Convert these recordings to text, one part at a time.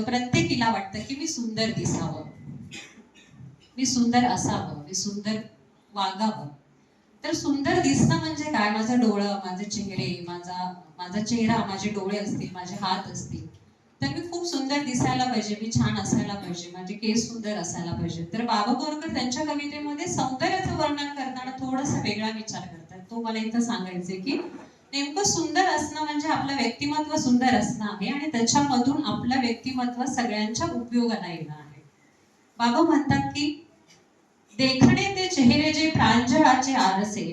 वाटतं प्रत्येकीला वाटतं की मी सुंदर दिसावं. मी सुंदर असावं मी सुंदर वागावं. तर सुंदर दिसणं म्हणजे काय? माझं डोळं माझे चेहरे माझा माझा चेहरा माझे डोळे असतील माझे हात असतील. तर मी खूप सुंदर दिसायला पाहिजे मी छान असायला पाहिजे माझे केस सुंदर असायला पाहिजे. तर बाबा बोरकर त्यांच्या कवितेमध्ये सौंदर्याचं वर्णन करताना थोडासा वेगळा विचार करतात. तो मला इथं सांगायचे की नेमकं सुंदर असणं म्हणजे आपलं व्यक्तिमत्व सुंदर असणं आहे आणि त्याच्यामधून आपलं व्यक्तिमत्व सगळ्यांच्या उपयोगाला येणं आहे. बाबा म्हणतात की देखणे ते चेहरे जे प्रांजळाचे आरसे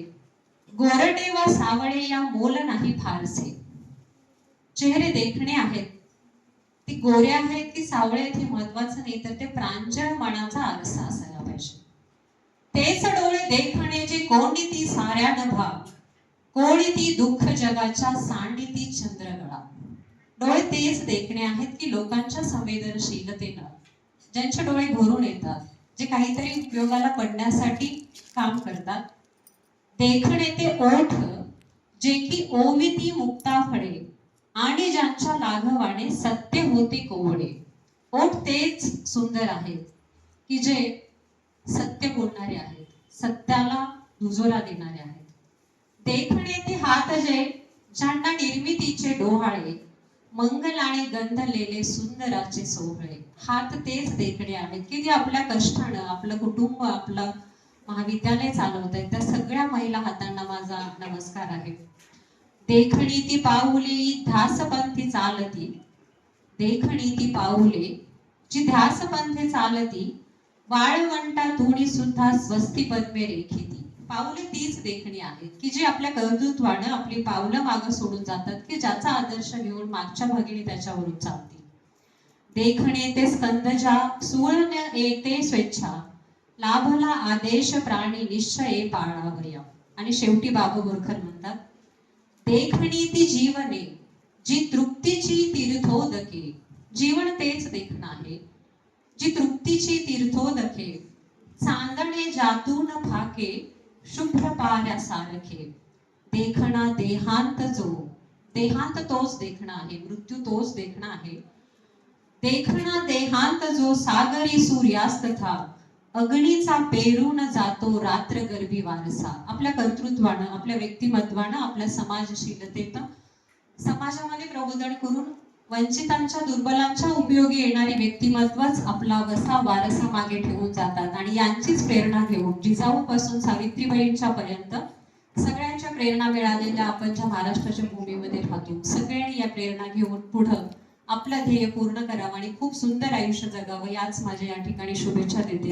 गोरटे वा सावळे या मोल नाही फारसे. चेहरे देखणे आहेत ती गोरे आहेत की सावळे आहेत हे महत्वाचं नाही तर ते प्रांजळ मनाचा आरसा असायला पाहिजे. तेच डोळे देखणे जे कोणी ती साऱ्या भाव कोणी ती दुःख जगाच्या सांडिती चंद्रगळा. डोळे तेच देखणे आहेत की लोकांच्या संवेदनशीलतेनं. ज्यांचे डोळे भरून येतात जे काहीतरी उपयोगाला पडण्यासाठी काम करतात. देखणे ते ओठ जे की ओविती मुक्ता फळे आणि ज्यांच्या लाघवाने सत्य होते कोवळे ओठ तेच सुंदर आहेत की जे सत्य बोलणारे आहेत सत्याला दुजोरा देणारे आहेत. देखणे ती हात जे ज्यांना निर्मितीचे डोहाळे मंगल आणि गंधलेले सुंदराचे सोहळे हात तेच देखणे आहेत. की जे आपल्या कष्टानं आपलं कुटुंब आपलं महाविद्यालय चालवत आहे त्या सगळ्या महिला हातांना माझा नमस्कार आहे. देखणी ती पाऊले ध्यासपंथी चालती. देखणी ती पाऊले जी ध्यासपंथी चालती वाळवंटा धुणी सुद्धा स्वस्ती पद्मे रेखिती. पाऊले तीच देखणी आहेत की जी आपल्या कर्तृत्वानं आपली पावलं मागं सोडून जातात की ज्याचा आदर्श घेऊन मागच्या भगिनी त्याच्यावरून चालतील. देखणे ते स्कंदजा सुवर्ण येते स्वेच्छा लाभला आदेश प्राणी निश्चये पाळावया आणि शेवटी बाबा बोरखर म्हणतात देखणी ती जीवने जी तृप्तीची तीर्थोदके. जीवन तेच देखणं आहे जी तृप्तीची तीर्थोदके. चांदणे जातून फाके शुभ्र पाण्यासारखे देखणा देहांत जो. देहांत तोच देखणा आहे. मृत्यू तोच देखणा आहे. देखणा देहांत जो सागरी सूर्यास्त था अग्नीचा पेरून जातो रात्र गर्भी वारसा. आपल्या कर्तृत्वानं आपल्या व्यक्तिमत्वानं आपल्या समाजशीलतेत समाजामध्ये प्रबोधन करून वंचितांच्या दुर्बलांच्या उपयोगी येणारी व्यक्तिमत्वच आपला वसा वारसा मागे ठेवून जातात. आणि यांचीच प्रेरणा घेऊन जिजाऊ पासून सावित्रीबाईंच्या पर्यंत सगळ्यांच्या प्रेरणा मिळालेल्या आपण ज्या महाराष्ट्राच्या भूमीमध्ये राहतो सगळ्यांनी या प्रेरणा घेऊन पुढं आपलं ध्येय पूर्ण करावं आणि खूप सुंदर आयुष्य जगावं याच माझ्या या ठिकाणी शुभेच्छा देते.